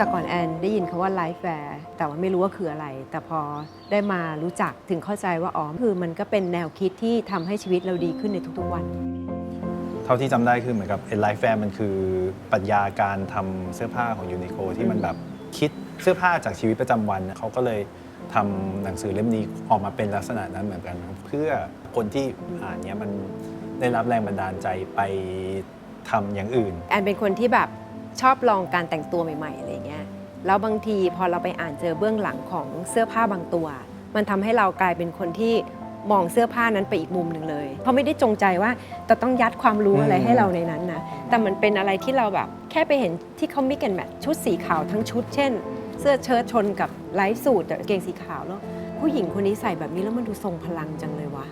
คือแต่ก่อนแอนได้ยินคาว่าไลฟ์แวร์แต่ว่าไม่รู้ว่าคืออะไร แต่พอได้มารู้จักถึงเข้าใจว่าอ๋อคือมันก็เป็นแนวคิดที่ทำให้ชีวิตเราดีขึ้นในทุกๆวัน เท่าที่จำได้คือเหมือนกับไลฟ์แฟร์มันคือปรัชญาการทำเสื้อผ้าของยูนิโคที่มันแบบคิดเสื้อผ้าจากชีวิตประจำวันเขาก็เลยทำหนังสือเล่มนี้ออกมาเป็นลักษณะนั้นเหมือนกันครับเพื่อคนที่อ่านเนี้ยมันได้รับแรงบันดาลใจไปทำอย่างอื่น แอนเป็นคนที่แบบ ชอบลองการแต่งตัวใหม่ๆอะไรเงี้ยแล้วบางทีพอเราไปอ่านเจอเบื้องหลังของเสื้อผ้าบางตัว มันทำให้เรากลายเป็นคนที่มองเสื้อผ้านั้นไปอีกมุมหนึ่งเลย เพราะไม่ได้จงใจว่าจะต้องยัดความรู้อะไรอืมให้เราในนั้นนะแต่มันเป็นอะไรที่เราแบบแค่ไปเห็นที่เขามิกกันแมทชุดสีขาวทั้งชุด เช่น เสื้อเชิ้ตชนกับไลฟ์สูทแต่กางเกงสีขาวแล้วผู้หญิงคนนี้ใส่แบบนี้แล้วมันดูทรงพลังจังเลยวะ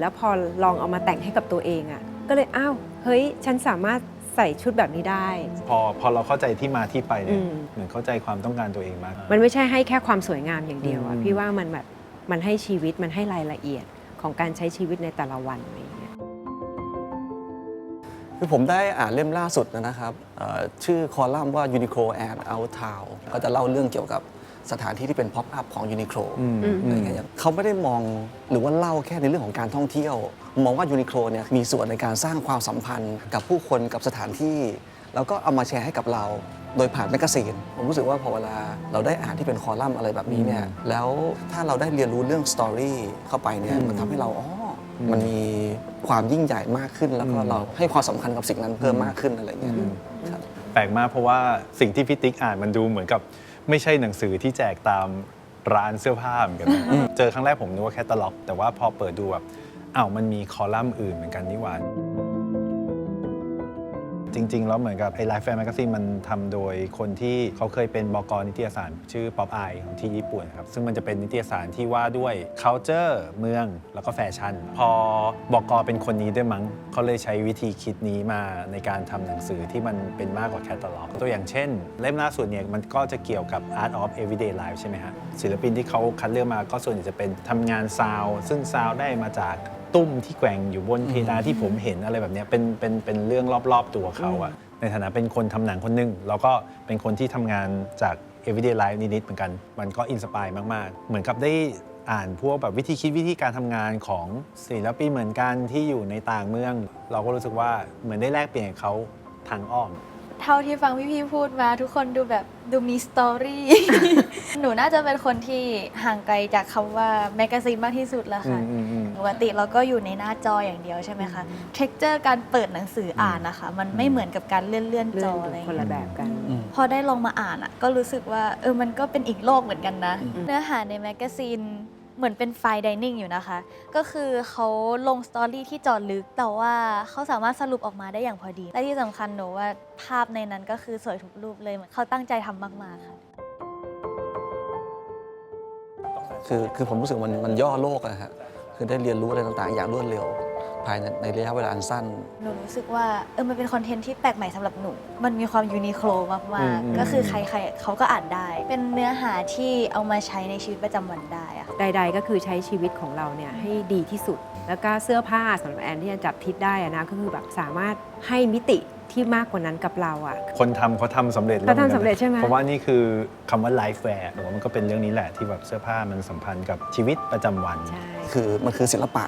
แล้วพอลองเอามาแต่งให้กับตัวเองอะ่ะก็เลยอ้าวเฮ้ยฉันสามารถ ใส่ชุดแบบนี้ได้ พอพอเราเข้าใจที่มาที่ไปเนี่ยอืม เหมือนเข้าใจความต้องการตัวเองมาก มันไม่ใช่ให้แค่ความสวยงามอย่างเดียวอะอืมพี่ว่ามันแบบมันให้ชีวิตมันให้รายละเอียดของการใช้ชีวิตในแต่ละวันอะไรอย่างเงี้ย คือผมได้อ่านเล่มล่าสุดนะครับเอ่อชื่อคอลัมน์ว่า Uniqlo and Out Town ก็จะเล่าเรื่องเกี่ยวกับ สถานที่ที่เป็น pop up ของ Uniqlo อืมอืมอะไรเงี้ยเขาไม่ได้มองหรือว่าเล่าแค่ในเรื่องของการท่องเที่ยว มองว่า Uniqlo เนี่ยมีส่วนในการสร้างความสัมพันธ์กับผู้คนกับสถานที่ แล้วก็เอามาแชร์ให้กับเราโดยผ่านแมกกาซีน ผมรู้สึกว่าพอเวลาเราได้อ่านที่เป็นคอลัมน์อะไรแบบนี้เนี่ยแล้วถ้าเราได้เรียนรู้เรื่องสตอรี่เข้าไปเนี่ยมันทำให้เราอ๋ออมันมีความยิ่งใหญ่มากขึ้น แล้วก็เราให้ความสำคัญกับสิ่งนั้นเพิ่มมากขึ้นอะไรเงี้ยครับแปลกมากเพราะว่าสิ่งที่พี่ติ๊กอ่านมันดูเหมือนกับ ไม่ใช่หนังสือที่แจกตามร้านเสื้อผ้าเหมือนกันนะเจอครั้งแรกผมนึกว่าแคตตาล็อก แต่ว่าพอเปิดดูแบบอ้าวมันมีคอลัมน์อื่นเหมือนกันนี่หว่า จริง ๆ แล้วเหมือนกับไอ้ไลฟ์แฟร์แมกซีนมันทำโดยคนที่เขาเคยเป็นบกนิตยสาร ชื่อป๊อปไอของที่ญี่ปุ่นครับซึ่งมันจะเป็นนิตยสารที่ว่าด้วย culture เมืองแล้วก็แฟชั่น พอบกเป็นคนนี้ด้วยมั้งเขาเลยใช้วิธีคิดนี้มาในการทำหนังสือที่มันเป็นมากกว่าแคตตาล็อกตัวอย่างเช่น เล่มล่าสุดเนี่ยมันก็จะเกี่ยวกับ art of everyday life ใช่ไหมฮะศิลปินที่เขาคัดเลือกมาก็ส่วนใหญ่จะเป็นทำงานซาวซึ่งซาวได้มาจาก ตุ้มที่แกว่งอยู่บนเพดานที่ผมเห็นอะไรแบบเนี้ยเป็นเป็นเป็นเรื่องรอบๆตัวเขาอะในฐานะเป็นคนทำหนังคนหนึงแล้วก็เป็นคนที่ทำงานจาก everyday life นิดๆเหมือนกัน มันก็อินสปายมากๆ เหมือนกับได้อ่านพวกแบบวิธีคิดวิธีการทำงานของศิลปินเหมือนกันที่อยู่ในต่างเมือง เราก็รู้สึกว่าเหมือนได้แลกเปลี่ยนกับเขาทางอ้อม เท่าที่ฟังพี่ๆพูดมาทุกคนดูแบบดูมีสตอรี่ หนูน่าจะเป็นคนที่ห่างไกลจากคำว่าแมกกาซีนมากที่สุดแล้วค่ะ อืมอืมอืม ปกติเราก็อยู่ในหน้าจออย่างเดียวใช่ไหมคะ เท็กเจอร์การเปิดหนังสืออ่านนะคะ มันไม่เหมือนกับการเลื่อนเลื่อนๆจเรื่อองอะไรคนเงี้ละยแบบกันพอได้ลองมาอ่านอะ ก็รู้สึกว่าเออ มันก็เป็นอีกโลกเหมือนกันนะ อืม เนื้อหาในแมกกาซีน เหมือนเป็นไฟดิเนิ่งอยู่นะคะ ก็คือเขาลงสตอรี่ที่เจอดลึก แต่ว่าเขาสามารถสรุปออกมาได้อย่างพอดี และที่สำคัญหนูว่าภาพในนั้นก็คือสวยทุกรูปเลยเหมือนเขาตั้งใจทำมากๆค่ะ คือคือผมรู้สึกมันมันย่อโลกอะฮะคือได้เรียนรู้อะไรต่างๆ อย่างรวดเร็ว ภายในในระยะเวลาอันสั้น หนูรู้สึกว่าเออมันเป็นคอนเทนต์ที่แปลกใหม่สำหรับหนู มันมีความยูนิโคลมากอืม ๆ ก็คือใครๆเขาก็อ่านได้ เป็นเนื้อหาที่เอามาใช้ในชีวิตประจำวันได้อะค่ะ ใด ๆ ก็คือใช้ชีวิตของเราเนี่ยให้ดีที่สุด แล้วก็เสื้อผ้าสำหรับแอนที่จะจับทิศได้อะนะก็คือแบบสามารถให้มิติที่มากกว่านั้นกับเราอะ คนทำเขาทำสำเร็จแล้วเขาทำหมือนกันสำเร็จใช่ไหม เพราะว่านี่คือคำว่าไลฟ์แวร์ผมว่ามันก็เป็นเรื่องนี้แหละที่แบบเสื้อผ้ามันสัมพันธ์กับชีวิตประจำวัน ใช่ คือมันคือศิลปะ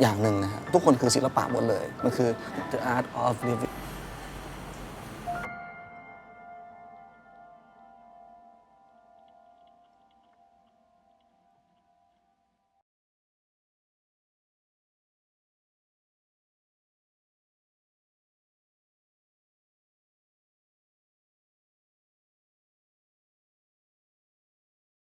อย่างหนึ่งนะฮะทุกคนคือศิลปะหมดเลย มันคือ the art of living